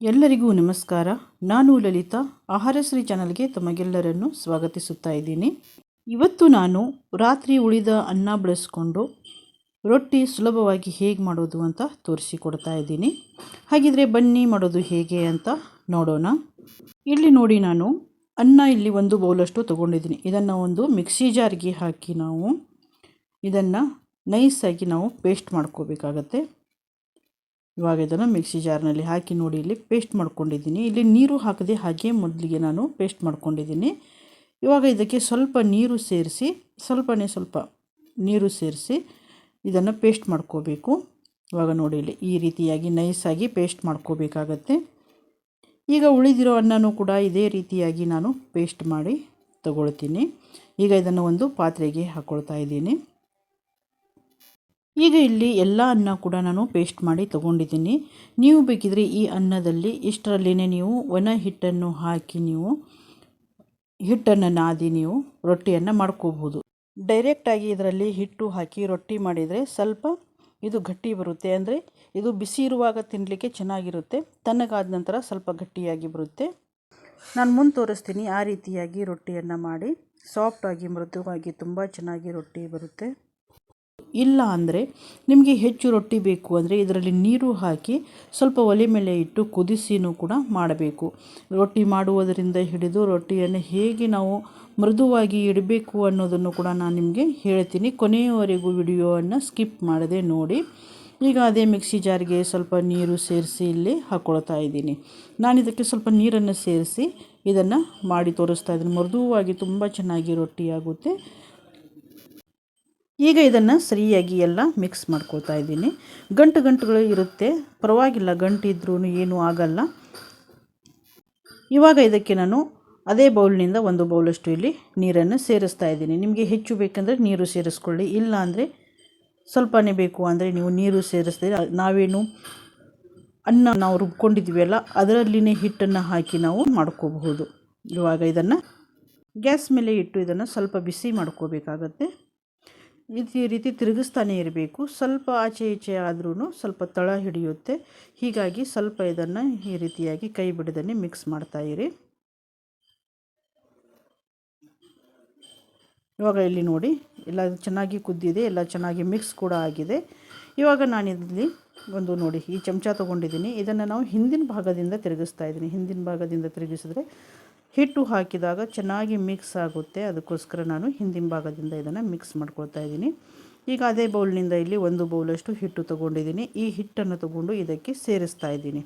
ಎಲ್ಲರಿಗೂ ನಮಸ್ಕಾರ. ನಾನು ಲಲಿತಾ. ಆಹಾರಶ್ರೀ ಚಾನಲ್ಗೆ ತಮಗೆಲ್ಲರನ್ನು ಸ್ವಾಗತಿಸುತ್ತಾ ಇದ್ದೀನಿ. ಇವತ್ತು ನಾನು ರಾತ್ರಿ ಉಳಿದ ಅನ್ನ ಬಳಸ್ಕೊಂಡು ರೊಟ್ಟಿ ಸುಲಭವಾಗಿ ಹೇಗೆ ಮಾಡೋದು ಅಂತ ತೋರಿಸಿಕೊಡ್ತಾ ಇದ್ದೀನಿ. ಹಾಗಿದ್ರೆ ಬನ್ನಿ ಮಾಡೋದು ಹೇಗೆ ಅಂತ ನೋಡೋಣ. ಇಲ್ಲಿ ನೋಡಿ ನಾನು ಅನ್ನ ಇಲ್ಲಿ ಒಂದು ಬೌಲಷ್ಟು ತೊಗೊಂಡಿದ್ದೀನಿ. ಇದನ್ನು ಒಂದು ಮಿಕ್ಸಿ ಜಾರ್ಗೆ ಹಾಕಿ ನಾವು ಇದನ್ನು ನೈಸಾಗಿ ನಾವು ಪೇಸ್ಟ್ ಮಾಡ್ಕೋಬೇಕಾಗತ್ತೆ. ಇವಾಗ ಇದನ್ನು ಮಿಕ್ಸಿ ಜಾರ್ನಲ್ಲಿ ಹಾಕಿ ನೋಡಿ, ಇಲ್ಲಿ ಪೇಸ್ಟ್ ಮಾಡ್ಕೊಂಡಿದ್ದೀನಿ. ಇಲ್ಲಿ ನೀರು ಹಾಕದೆ ಹಾಗೆ ಮೊದಲಿಗೆ ನಾನು ಪೇಸ್ಟ್ ಮಾಡ್ಕೊಂಡಿದ್ದೀನಿ. ಇವಾಗ ಇದಕ್ಕೆ ಸ್ವಲ್ಪ ನೀರು ಸೇರಿಸಿ, ಸ್ವಲ್ಪನೇ ಸ್ವಲ್ಪ ನೀರು ಸೇರಿಸಿ ಇದನ್ನು ಪೇಸ್ಟ್ ಮಾಡ್ಕೋಬೇಕು. ಇವಾಗ ನೋಡಿ, ಇಲ್ಲಿ ಈ ರೀತಿಯಾಗಿ ನೈಸಾಗಿ ಪೇಸ್ಟ್ ಮಾಡ್ಕೋಬೇಕಾಗತ್ತೆ. ಈಗ ಉಳಿದಿರೋ ಅನ್ನನೂ ಕೂಡ ಇದೇ ರೀತಿಯಾಗಿ ನಾನು ಪೇಸ್ಟ್ ಮಾಡಿ ತಗೊಳ್ತೀನಿ. ಈಗ ಇದನ್ನು ಒಂದು ಪಾತ್ರೆಗೆ ಹಾಕ್ಕೊಳ್ತಾ ಇದ್ದೀನಿ. ಈಗ ಇಲ್ಲಿ ಎಲ್ಲ ಅನ್ನ ಕೂಡ ನಾನು ಪೇಸ್ಟ್ ಮಾಡಿ ತೊಗೊಂಡಿದ್ದೀನಿ. ನೀವು ಬೇಕಿದ್ರೆ ಈ ಅನ್ನದಲ್ಲಿ ಇಷ್ಟರಲ್ಲಿನೇ ನೀವು ಒಣ ಹಿಟ್ಟನ್ನು ಹಾಕಿ ನೀವು, ಹಿಟ್ಟನ್ನು ನಾದಿ ನೀವು ರೊಟ್ಟಿಯನ್ನು ಮಾಡ್ಕೋಬೋದು ಡೈರೆಕ್ಟಾಗಿ ಇದರಲ್ಲಿ ಹಿಟ್ಟು ಹಾಕಿ ರೊಟ್ಟಿ ಮಾಡಿದರೆ ಸ್ವಲ್ಪ ಇದು ಗಟ್ಟಿ ಬರುತ್ತೆ. ಅಂದರೆ ಇದು ಬಿಸಿ ಇರುವಾಗ ತಿನ್ನಲಿಕ್ಕೆ ಚೆನ್ನಾಗಿರುತ್ತೆ. ತಣ್ಣಗಾದ ನಂತರ ಸ್ವಲ್ಪ ಗಟ್ಟಿಯಾಗಿ ಬರುತ್ತೆ. ನಾನು ಮುಂದೆ ತೋರಿಸ್ತೀನಿ ಆ ರೀತಿಯಾಗಿ ರೊಟ್ಟಿಯನ್ನು ಮಾಡಿ. ಸಾಫ್ಟಾಗಿ ಮೃದುವಾಗಿ ತುಂಬ ಚೆನ್ನಾಗಿ ರೊಟ್ಟಿ ಬರುತ್ತೆ. ಇಲ್ಲ ಅಂದರೆ ನಿಮಗೆ ಹೆಚ್ಚು ರೊಟ್ಟಿ ಬೇಕು ಅಂದರೆ ಇದರಲ್ಲಿ ನೀರು ಹಾಕಿ ಸ್ವಲ್ಪ ಒಲೆ ಮೇಲೆ ಇಟ್ಟು ಕುದಿಸಿನೂ ಕೂಡ ಮಾಡಬೇಕು. ರೊಟ್ಟಿ ಮಾಡುವುದರಿಂದ ಹಿಡಿದು ರೊಟ್ಟಿಯನ್ನು ಹೇಗೆ ನಾವು ಮೃದುವಾಗಿ ಇಡಬೇಕು ಅನ್ನೋದನ್ನು ಕೂಡ ನಾನು ನಿಮಗೆ ಹೇಳ್ತೀನಿ. ಕೊನೆಯವರೆಗೂ ವಿಡಿಯೋವನ್ನು ಸ್ಕಿಪ್ ಮಾಡದೆ ನೋಡಿ. ಈಗ ಅದೇ ಮಿಕ್ಸಿ ಜಾರ್ಗೆ ಸ್ವಲ್ಪ ನೀರು ಸೇರಿಸಿ ಇಲ್ಲಿ ಹಾಕ್ಕೊಳ್ತಾ ಇದ್ದೀನಿ. ನಾನು ಇದಕ್ಕೆ ಸ್ವಲ್ಪ ನೀರನ್ನು ಸೇರಿಸಿ ಇದನ್ನು ಮಾಡಿ ತೋರಿಸ್ತಾ ಇದ್ದೀನಿ. ಮೃದುವಾಗಿ ತುಂಬ ಚೆನ್ನಾಗಿ ರೊಟ್ಟಿ ಆಗುತ್ತೆ. ಈಗ ಇದನ್ನು ಸರಿಯಾಗಿ ಎಲ್ಲ ಮಿಕ್ಸ್ ಮಾಡ್ಕೊಳ್ತಾ ಇದ್ದೀನಿ. ಗಂಟು ಗಂಟುಗಳು ಇರುತ್ತೆ. ಪರವಾಗಿಲ್ಲ, ಗಂಟು ಇದ್ರೂ ಏನೂ ಆಗಲ್ಲ. ಇವಾಗ ಇದಕ್ಕೆ ನಾನು ಅದೇ ಬೌಲ್ನಿಂದ ಒಂದು ಬೌಲಷ್ಟು ಇಲ್ಲಿ ನೀರನ್ನು ಸೇರಿಸ್ತಾ ಇದ್ದೀನಿ. ನಿಮಗೆ ಹೆಚ್ಚು ಬೇಕಂದರೆ ನೀರು ಸೇರಿಸ್ಕೊಳ್ಳಿ. ಇಲ್ಲ ಅಂದರೆ ಸ್ವಲ್ಪನೇ ಬೇಕು ಅಂದರೆ ನೀವು ನೀರು ಸೇರಿಸ್ತೀರಿ? ನಾವೇನು ಅನ್ನ ನಾವು ರುಬ್ಕೊಂಡಿದ್ವಿ ಅಲ್ಲ, ಅದರಲ್ಲಿನೇ ಹಿಟ್ಟನ್ನು ಹಾಕಿ ನಾವು ಮಾಡ್ಕೋಬಹುದು. ಇವಾಗ ಇದನ್ನು ಗ್ಯಾಸ್ ಮೇಲೆ ಇಟ್ಟು ಇದನ್ನು ಸ್ವಲ್ಪ ಬಿಸಿ ಮಾಡ್ಕೋಬೇಕಾಗತ್ತೆ. ಈ ರೀತಿ ತಿರುಗಿಸ್ತಾನೆ ಇರಬೇಕು. ಸ್ವಲ್ಪ ಆಚೆ ಈಚೆ ಆದ್ರೂ ಸ್ವಲ್ಪ ತಳ ಹಿಡಿಯುತ್ತೆ. ಹೀಗಾಗಿ ಸ್ವಲ್ಪ ಇದನ್ನು ಈ ರೀತಿಯಾಗಿ ಕೈ ಬಿಡದನ್ನೇ ಮಿಕ್ಸ್ ಮಾಡ್ತಾ ಇರಿ. ಇವಾಗ ಇಲ್ಲಿ ನೋಡಿ, ಎಲ್ಲ ಚೆನ್ನಾಗಿ ಕುದ್ದಿದೆ, ಎಲ್ಲ ಚೆನ್ನಾಗಿ ಮಿಕ್ಸ್ ಕೂಡ ಆಗಿದೆ. ಇವಾಗ ನಾನು ಇಲ್ಲಿ ಒಂದು ನೋಡಿ, ಈ ಚಮಚ ತೊಗೊಂಡಿದ್ದೀನಿ. ಇದನ್ನು ನಾವು ಹಿಂದಿನ ಭಾಗದಿಂದ ತಿರುಗಿಸ್ತಾ ಇದ್ದೀನಿ. ಹಿಂದಿನ ಭಾಗದಿಂದ ತಿರುಗಿಸಿದ್ರೆ ಹಿಟ್ಟು ಹಾಕಿದಾಗ ಚೆನ್ನಾಗಿ ಮಿಕ್ಸ್ ಆಗುತ್ತೆ. ಅದಕ್ಕೋಸ್ಕರ ನಾನು ಹಿಂದಿನ ಭಾಗದಿಂದ ಇದನ್ನು ಮಿಕ್ಸ್ ಮಾಡ್ಕೊಳ್ತಾ ಇದ್ದೀನಿ. ಈಗ ಅದೇ ಬೌಲ್ನಿಂದ ಇಲ್ಲಿ ಒಂದು ಬೌಲಷ್ಟು ಹಿಟ್ಟು ತೊಗೊಂಡಿದ್ದೀನಿ. ಈ ಹಿಟ್ಟನ್ನು ತಗೊಂಡು ಇದಕ್ಕೆ ಸೇರಿಸ್ತಾ ಇದ್ದೀನಿ.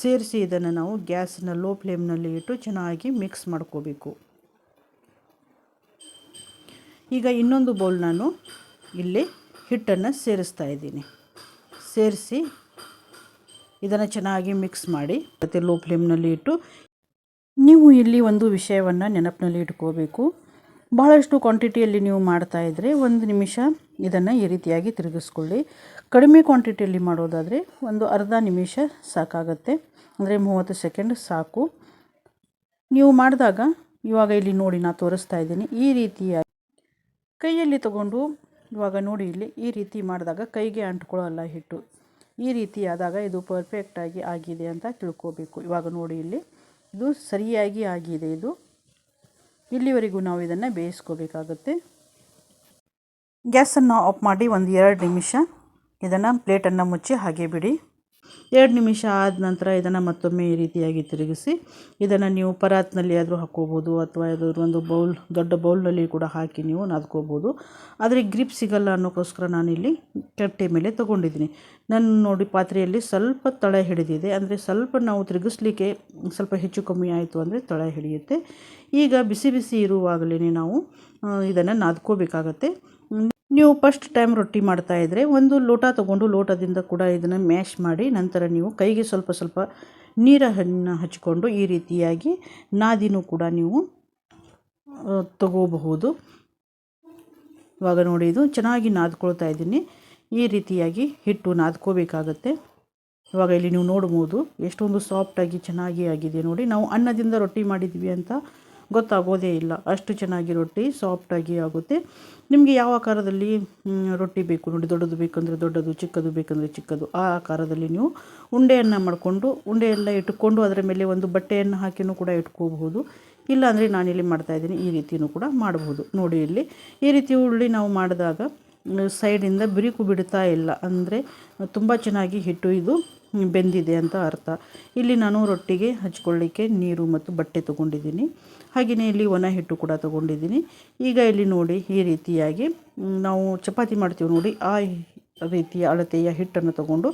ಸೇರಿಸಿ ಇದನ್ನು ನಾವು ಗ್ಯಾಸ್ನ ಲೋ ಫ್ಲೇಮ್ನಲ್ಲಿ ಇಟ್ಟು ಚೆನ್ನಾಗಿ ಮಿಕ್ಸ್ ಮಾಡ್ಕೋಬೇಕು. ಈಗ ಇನ್ನೊಂದು ಬೌಲ್ ನಾನು ಇಲ್ಲಿ ಹಿಟ್ಟನ್ನು ಸೇರಿಸ್ತಾ ಇದ್ದೀನಿ. ಸೇರಿಸಿ ಇದನ್ನು ಚೆನ್ನಾಗಿ ಮಿಕ್ಸ್ ಮಾಡಿ ಮತ್ತು ಲೋ ಫ್ಲೇಮ್ನಲ್ಲಿ ಇಟ್ಟು ನೀವು ಇಲ್ಲಿ ಒಂದು ವಿಷಯವನ್ನು ನೆನಪಿನಲ್ಲಿ ಇಟ್ಕೋಬೇಕು. ಬಹಳಷ್ಟು ಕ್ವಾಂಟಿಟಿಯಲ್ಲಿ ನೀವು ಮಾಡ್ತಾಯಿದ್ರೆ ಒಂದು ನಿಮಿಷ ಇದನ್ನು ಈ ರೀತಿಯಾಗಿ ತಿರುಗಿಸ್ಕೊಳ್ಳಿ. ಕಡಿಮೆ ಕ್ವಾಂಟಿಟಿಯಲ್ಲಿ ಮಾಡೋದಾದರೆ ಒಂದು ಅರ್ಧ ನಿಮಿಷ ಸಾಕಾಗತ್ತೆ. ಅಂದರೆ ಮೂವತ್ತು ಸೆಕೆಂಡ್ ಸಾಕು. ನೀವು ಮಾಡಿದಾಗ, ಇವಾಗ ಇಲ್ಲಿ ನೋಡಿ ನಾನು ತೋರಿಸ್ತಾ ಇದ್ದೀನಿ. ಈ ರೀತಿಯಾಗಿ ಕೈಯಲ್ಲಿ ತಗೊಂಡು, ಇವಾಗ ನೋಡಿ ಇಲ್ಲಿ ಈ ರೀತಿ ಮಾಡಿದಾಗ ಕೈಗೆ ಅಂಟ್ಕೊಳ್ಳಲ್ಲ ಹಿಟ್ಟು. ಈ ರೀತಿ ಆದಾಗ ಇದು ಪರ್ಫೆಕ್ಟಾಗಿ ಆಗಿದೆ ಅಂತ ತಿಳ್ಕೋಬೇಕು. ಇವಾಗ ನೋಡಿ ಇಲ್ಲಿ. ಇದು ಸರಿಯಾಗಿ ಆಗಿದೆ ಇದು. ಇಲ್ಲಿವರೆಗೂ ನಾವು ಇದನ್ನು ಬೇಯಿಸ್ಕೋಬೇಕಾಗುತ್ತೆ. ಗ್ಯಾಸನ್ನು ಆಫ್ ಮಾಡಿ ಒಂದು ಎರಡು ನಿಮಿಷ. ಇದನ್ನು ಪ್ಲೇಟನ್ನು ಮುಚ್ಚಿ ಹಾಗೆ ಬಿಡಿ. ಎರಡು ನಿಮಿಷ ಆದ ನಂತರ ಇದನ್ನು ಮತ್ತೊಮ್ಮೆ ಈ ರೀತಿಯಾಗಿ ತಿರುಗಿಸಿ, ಇದನ್ನು ನೀವು ಪರಾತ್ನಲ್ಲಿ ಆದರೂ ಹಾಕ್ಕೋಬೋದು ಅಥವಾ ಯಾವುದಾದ್ರು ಒಂದು ಬೌಲ್, ದೊಡ್ಡ ಬೌಲ್ನಲ್ಲಿ ಕೂಡ ಹಾಕಿ ನೀವು ನಾದ್ಕೋಬೋದು. ಆದರೆ ಗ್ರಿಪ್ ಸಿಗಲ್ಲ ಅನ್ನೋಕ್ಕೋಸ್ಕರ ನಾನಿಲ್ಲಿ ಕಟ್ಟೆ ಮೇಲೆ ತೊಗೊಂಡಿದ್ದೀನಿ. ನಾನು ನೋಡಿ ಪಾತ್ರೆಯಲ್ಲಿ ಸ್ವಲ್ಪ ತಳೆ ಹಿಡಿದಿದೆ. ಅಂದರೆ ಸ್ವಲ್ಪ ನಾವು ತಿರುಗಿಸ್ಲಿಕ್ಕೆ ಸ್ವಲ್ಪ ಹೆಚ್ಚು ಕಮ್ಮಿ ಆಯಿತು ಅಂದರೆ ತಳೆ ಹಿಡಿಯುತ್ತೆ. ಈಗ ಬಿಸಿ ಬಿಸಿ ಇರುವಾಗಲೇ ನಾವು ಇದನ್ನು ನಾದ್ಕೋಬೇಕಾಗತ್ತೆ. ನೀವು ಫಸ್ಟ್ ಟೈಮ್ ರೊಟ್ಟಿ ಮಾಡ್ತಾಯಿದ್ರೆ ಒಂದು ಲೋಟ ತೊಗೊಂಡು ಲೋಟದಿಂದ ಕೂಡ ಇದನ್ನು ಮ್ಯಾಶ್ ಮಾಡಿ ನಂತರ ನೀವು ಕೈಗೆ ಸ್ವಲ್ಪ ಸ್ವಲ್ಪ ನೀರನ್ನು ಹಚ್ಕೊಂಡು ಈ ರೀತಿಯಾಗಿ ನಾದಿನೂ ಕೂಡ ನೀವು ತಗೋಬಹುದು. ಇವಾಗ ನೋಡಿ ಇದು ಚೆನ್ನಾಗಿ ನಾದ್ಕೊಳ್ತಾ ಇದ್ದೀನಿ. ಈ ರೀತಿಯಾಗಿ ಹಿಟ್ಟು ನಾದ್ಕೋಬೇಕಾಗತ್ತೆ. ಇವಾಗ ಇಲ್ಲಿ ನೀವು ನೋಡ್ಬೋದು ಎಷ್ಟೊಂದು ಸಾಫ್ಟಾಗಿ ಚೆನ್ನಾಗಿ ಆಗಿದೆ ನೋಡಿ. ನಾವು ಅನ್ನದಿಂದ ರೊಟ್ಟಿ ಮಾಡಿದ್ವಿ ಅಂತ ಗೊತ್ತಾಗೋದೇ ಇಲ್ಲ. ಅಷ್ಟು ಚೆನ್ನಾಗಿ ರೊಟ್ಟಿ ಸಾಫ್ಟಾಗಿ ಆಗುತ್ತೆ. ನಿಮಗೆ ಯಾವ ಆಕಾರದಲ್ಲಿ ರೊಟ್ಟಿ ಬೇಕು ನೋಡಿ. ದೊಡ್ಡದು ಬೇಕಂದರೆ ದೊಡ್ಡದು, ಚಿಕ್ಕದು ಬೇಕಂದರೆ ಚಿಕ್ಕದು. ಆ ಆಕಾರದಲ್ಲಿ ನೀವು ಉಂಡೆಯನ್ನು ಮಾಡಿಕೊಂಡು, ಉಂಡೆಯೆಲ್ಲ ಇಟ್ಟುಕೊಂಡು ಅದರ ಮೇಲೆ ಒಂದು ಬಟ್ಟೆಯನ್ನು ಹಾಕಿನೂ ಕೂಡ ಇಟ್ಕೋಬಹುದು. ಇಲ್ಲಾಂದರೆ ನಾನಿಲ್ಲಿ ಮಾಡ್ತಾಯಿದ್ದೀನಿ ಈ ರೀತಿಯೂ ಕೂಡ ಮಾಡಬಹುದು ನೋಡಿ ಇಲ್ಲಿ, ಈ ರೀತಿ ಉಳ್ಳಿ ನಾವು ಮಾಡಿದಾಗ ಸೈಡಿಂದ ಬಿರುಕು ಬಿಡ್ತಾ ಇಲ್ಲ. ಅಂದರೆ ತುಂಬ ಚೆನ್ನಾಗಿ ಹಿಟ್ಟು ಇದು ಬೆಂದಿದೆ ಅಂತ ಅರ್ಥ. ಇಲ್ಲಿ ನಾನು ರೊಟ್ಟಿಗೆ ಹಚ್ಕೊಳ್ಳಿಕ್ಕೆ ನೀರು ಮತ್ತು ಬಟ್ಟೆ ತೊಗೊಂಡಿದ್ದೀನಿ. ಹಾಗೆಯೇ ಇಲ್ಲಿ ಒಣ ಹಿಟ್ಟು ಕೂಡ ತೊಗೊಂಡಿದ್ದೀನಿ. ಈಗ ಇಲ್ಲಿ ನೋಡಿ ಈ ರೀತಿಯಾಗಿ ನಾವು ಚಪಾತಿ ಮಾಡ್ತೀವಿ ನೋಡಿ, ಆ ರೀತಿಯ ಅಳತೆಯ ಹಿಟ್ಟನ್ನು ತಗೊಂಡು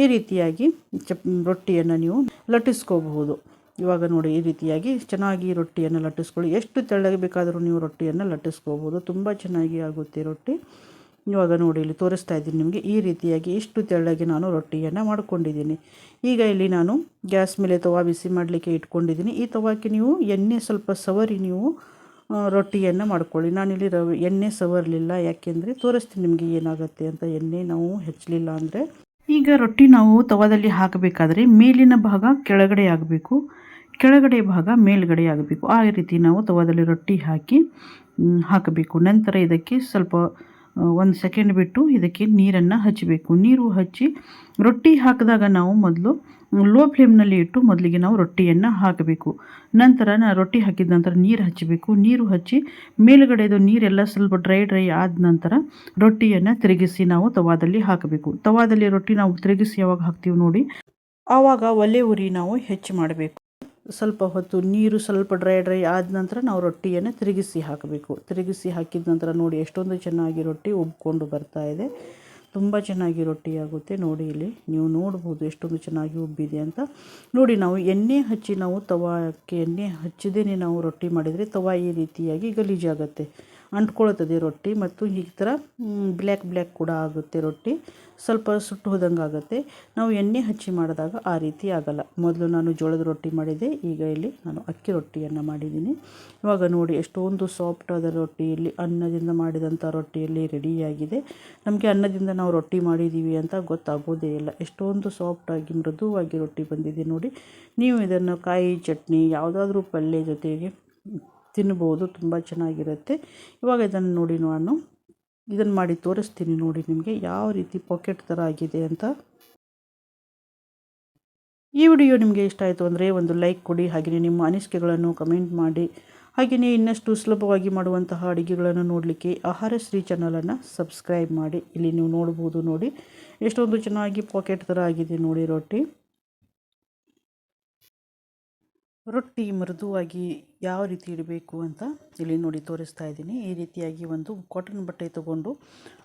ಈ ರೀತಿಯಾಗಿ ಚಪ್, ರೊಟ್ಟಿಯನ್ನು ನೀವು ಲಟ್ಟಿಸ್ಕೋಬಹುದು. ಇವಾಗ ನೋಡಿ ಈ ರೀತಿಯಾಗಿ ಚೆನ್ನಾಗಿ ರೊಟ್ಟಿಯನ್ನು ಲಟ್ಟಿಸ್ಕೊಳ್ಳಿ. ಎಷ್ಟು ತೆಳ್ಳಗೆ ಬೇಕಾದರೂ ನೀವು ರೊಟ್ಟಿಯನ್ನು ಲಟ್ಟಿಸ್ಕೋಬೋದು ತುಂಬ ಚೆನ್ನಾಗಿ ಆಗುತ್ತೆ ರೊಟ್ಟಿ. ಇವಾಗ ನೋಡಿ, ಇಲ್ಲಿ ತೋರಿಸ್ತಾ ಇದ್ದೀನಿ ನಿಮಗೆ, ಈ ರೀತಿಯಾಗಿ ಇಷ್ಟು ತೆಳ್ಳಗೆ ನಾನು ರೊಟ್ಟಿಯನ್ನು ಮಾಡ್ಕೊಂಡಿದ್ದೀನಿ. ಈಗ ಇಲ್ಲಿ ನಾನು ಗ್ಯಾಸ್ ಮೇಲೆ ತವಾ ಬಿಸಿ ಮಾಡಲಿಕ್ಕೆ ಇಟ್ಕೊಂಡಿದ್ದೀನಿ. ಈ ತವಾಕ್ಕೆ ನೀವು ಎಣ್ಣೆ ಸ್ವಲ್ಪ ಸವರಿ ನೀವು ರೊಟ್ಟಿಯನ್ನು ಮಾಡ್ಕೊಳ್ಳಿ. ನಾನಿಲ್ಲಿ ರವೆ, ಎಣ್ಣೆ ಸವರಲಿಲ್ಲ. ಯಾಕೆಂದರೆ ತೋರಿಸ್ತೀನಿ ನಿಮಗೆ ಏನಾಗುತ್ತೆ ಅಂತ. ಎಣ್ಣೆ ನಾವು ಹೆಚ್ಚಲಿಲ್ಲ ಅಂದರೆ. ಈಗ ರೊಟ್ಟಿ ನಾವು ತವಾದಲ್ಲಿ ಹಾಕಬೇಕಾದ್ರೆ ಮೇಲಿನ ಭಾಗ ಕೆಳಗಡೆ ಆಗಬೇಕು ಕೆಳಗಡೆ ಭಾಗ ಮೇಲ್ಗಡೆ ಆಗಬೇಕು ಆ ರೀತಿ ನಾವು ತವಾದಲ್ಲಿ ರೊಟ್ಟಿ ಹಾಕಿ ಹಾಕಬೇಕು. ನಂತರ ಇದಕ್ಕೆ ಸ್ವಲ್ಪ ಒಂದು ಸೆಕೆಂಡ್ ಬಿಟ್ಟು ಇದಕ್ಕೆ ನೀರನ್ನು ಹಚ್ಚಬೇಕು ನೀರು ಹಚ್ಚಿ ರೊಟ್ಟಿ ಹಾಕಿದಾಗ ನಾವು ಮೊದಲು ಲೋ ಫ್ಲೇಮ್ನಲ್ಲಿ ಇಟ್ಟು ಮೊದಲಿಗೆ ನಾವು ರೊಟ್ಟಿಯನ್ನು ಹಾಕಬೇಕು. ನಂತರ ನಾ ರೊಟ್ಟಿ ಹಾಕಿದ ನಂತರ ನೀರು ಹಚ್ಚಬೇಕು ನೀರು ಹಚ್ಚಿ ಮೇಲುಗಡೆದು ನೀರೆಲ್ಲ ಸ್ವಲ್ಪ ಡ್ರೈ ಡ್ರೈ ಆದ ನಂತರ ರೊಟ್ಟಿಯನ್ನು ತಿರುಗಿಸಿ ನಾವು ತವಾದಲ್ಲಿ ಹಾಕಬೇಕು. ತವಾದಲ್ಲಿ ರೊಟ್ಟಿ ನಾವು ತಿರುಗಿಸಿ ಯಾವಾಗ ಹಾಕ್ತೀವಿ ನೋಡಿ, ಆವಾಗ ಒಲೆ ಉರಿ ನಾವು ಹೆಚ್ಚು ಮಾಡಬೇಕು. ಸ್ವಲ್ಪ ಹೊತ್ತು ನೀರು ಸ್ವಲ್ಪ ಡ್ರೈ ಡ್ರೈ ಆದ ನಂತರ ನಾವು ರೊಟ್ಟಿಯನ್ನು ತಿರುಗಿಸಿ ಹಾಕಬೇಕು. ತಿರುಗಿಸಿ ಹಾಕಿದ ನಂತರ ನೋಡಿ ಎಷ್ಟೊಂದು ಚೆನ್ನಾಗಿ ರೊಟ್ಟಿ ಉಬ್ಕೊಂಡು ಬರ್ತಾ ಇದೆ. ತುಂಬ ಚೆನ್ನಾಗಿ ರೊಟ್ಟಿ ಆಗುತ್ತೆ. ನೋಡಿ ಇಲ್ಲಿ ನೀವು ನೋಡ್ಬೋದು ಎಷ್ಟೊಂದು ಚೆನ್ನಾಗಿ ಉಬ್ಬಿದೆ ಅಂತ. ನೋಡಿ ನಾವು ಎಣ್ಣೆ ಹಚ್ಚಿ ನಾವು ತವಾಕ್ಕೆ ಎಣ್ಣೆ ಹಚ್ಚದೇ ನಾವು ರೊಟ್ಟಿ ಮಾಡಿದರೆ ತವಾ ಈ ರೀತಿಯಾಗಿ ಗಲೀಜಾಗುತ್ತೆ. ಅಂಟ್ಕೊಳ್ತದೆ ರೊಟ್ಟಿ ಮತ್ತು ಈ ಥರ ಬ್ಲ್ಯಾಕ್ ಬ್ಲ್ಯಾಕ್ ಕೂಡ ಆಗುತ್ತೆ ರೊಟ್ಟಿ. ಸ್ವಲ್ಪ ಸುಟ್ಟು ಹೋದಂಗೆ ಆಗುತ್ತೆ. ನಾವು ಎಣ್ಣೆ ಹಚ್ಚಿ ಮಾಡಿದಾಗ ಆ ರೀತಿ ಆಗಲ್ಲ. ಮೊದಲು ನಾನು ಜೋಳದ ರೊಟ್ಟಿ ಮಾಡಿದೆ ಈಗ ಇಲ್ಲಿ ನಾನು ಅಕ್ಕಿ ರೊಟ್ಟಿಯನ್ನು ಮಾಡಿದ್ದೀನಿ. ಇವಾಗ ನೋಡಿ, ಎಷ್ಟೊಂದು ಸಾಫ್ಟ್ ಆದ ರೊಟ್ಟಿ, ಇಲ್ಲಿ ಅನ್ನದಿಂದ ಮಾಡಿದಂಥ ರೊಟ್ಟಿಯಲ್ಲಿ ರೆಡಿಯಾಗಿದೆ. ನಮಗೆ ಅನ್ನದಿಂದ ನಾವು ರೊಟ್ಟಿ ಮಾಡಿದ್ದೀವಿ ಅಂತ ಗೊತ್ತಾಗೋದೇ ಇಲ್ಲ. ಎಷ್ಟೊಂದು ಸಾಫ್ಟಾಗಿ ಮೃದುವಾಗಿ ರೊಟ್ಟಿ ಬಂದಿದೆ ನೋಡಿ. ನೀವು ಇದನ್ನು ಕಾಯಿ ಚಟ್ನಿ, ಯಾವುದಾದ್ರೂ ಪಲ್ಯ ಜೊತೆಗೆ ತಿನ್ಬೋದು, ತುಂಬ ಚೆನ್ನಾಗಿರುತ್ತೆ. ಇವಾಗ ಇದನ್ನು ನೋಡಿ ನಾನು. ಇದನ್ನು ಮಾಡಿ ತೋರಿಸ್ತೀನಿ ನೋಡಿ ನಿಮಗೆ ಯಾವ ರೀತಿ ಪಾಕೆಟ್ ಥರ ಆಗಿದೆ ಅಂತ. ಈ ವಿಡಿಯೋ ನಿಮಗೆ ಇಷ್ಟ ಆಯಿತು ಅಂದರೆ ಒಂದು ಲೈಕ್ ಕೊಡಿ, ಹಾಗೆಯೇ ನಿಮ್ಮ ಅನಿಸಿಕೆಗಳನ್ನು ಕಮೆಂಟ್ ಮಾಡಿ, ಹಾಗೆಯೇ ಇನ್ನಷ್ಟು ಸುಲಭವಾಗಿ ಮಾಡುವಂತಹ ಅಡುಗೆಗಳನ್ನು ನೋಡಲಿಕ್ಕೆ ಆಹಾರ ಶ್ರೀ ಚಾನಲನ್ನು ಸಬ್ಸ್ಕ್ರೈಬ್ ಮಾಡಿ. ಇಲ್ಲಿ ನೀವು ನೋಡ್ಬೋದು ನೋಡಿ, ಎಷ್ಟೊಂದು ಚೆನ್ನಾಗಿ ಪಾಕೆಟ್ ಥರ ಆಗಿದೆ ನೋಡಿ ರೊಟ್ಟಿ. ರೊಟ್ಟಿ ಮೃದುವಾಗಿ ಯಾವ ರೀತಿ ಇಡಬೇಕು ಅಂತ ಇಲ್ಲಿ ನೋಡಿ ತೋರಿಸ್ತಾ ಇದ್ದೀನಿ. ಈ ರೀತಿಯಾಗಿ ಒಂದು ಕಾಟನ್ ಬಟ್ಟೆ ತಗೊಂಡು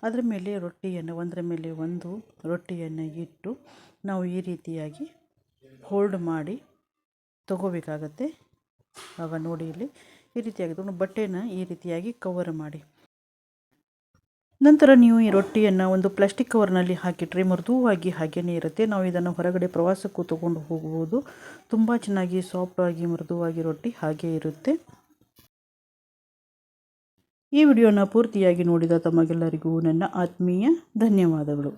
ಅದರ ಮೇಲೆ ರೊಟ್ಟಿಯನ್ನು, ಒಂದರ ಮೇಲೆ ಒಂದು ರೊಟ್ಟಿಯನ್ನು ಇಟ್ಟು ನಾವು ಈ ರೀತಿಯಾಗಿ ಹೋಲ್ಡ್ ಮಾಡಿ ತಗೋಬೇಕಾಗತ್ತೆ. ಆಗ ನೋಡಿ ಇಲ್ಲಿ ಈ ರೀತಿಯಾಗಿ ತಗೊಂಡು ಬಟ್ಟೆನ ಈ ರೀತಿಯಾಗಿ ಕವರ್ ಮಾಡಿ. ನಂತರ ನೀವು ಈ ರೊಟ್ಟಿಯನ್ನು ಒಂದು ಪ್ಲಾಸ್ಟಿಕ್ ಕವರ್ನಲ್ಲಿ ಹಾಕಿಟ್ರೆ ಮೃದುವಾಗಿ ಹಾಗೇನೇ ಇರುತ್ತೆ. ನಾವು ಇದನ್ನು ಹೊರಗಡೆ ಪ್ರವಾಸಕ್ಕೂ ತಗೊಂಡು ಹೋಗಬಹುದು ತುಂಬ ಚೆನ್ನಾಗಿ ಸಾಫ್ಟಾಗಿ ಮೃದುವಾಗಿ ರೊಟ್ಟಿ ಹಾಗೇ ಇರುತ್ತೆ. ಈ ವಿಡಿಯೋನ ಪೂರ್ತಿಯಾಗಿ ನೋಡಿದ ತಮಗೆಲ್ಲರಿಗೂ ನನ್ನ ಆತ್ಮೀಯ ಧನ್ಯವಾದಗಳು.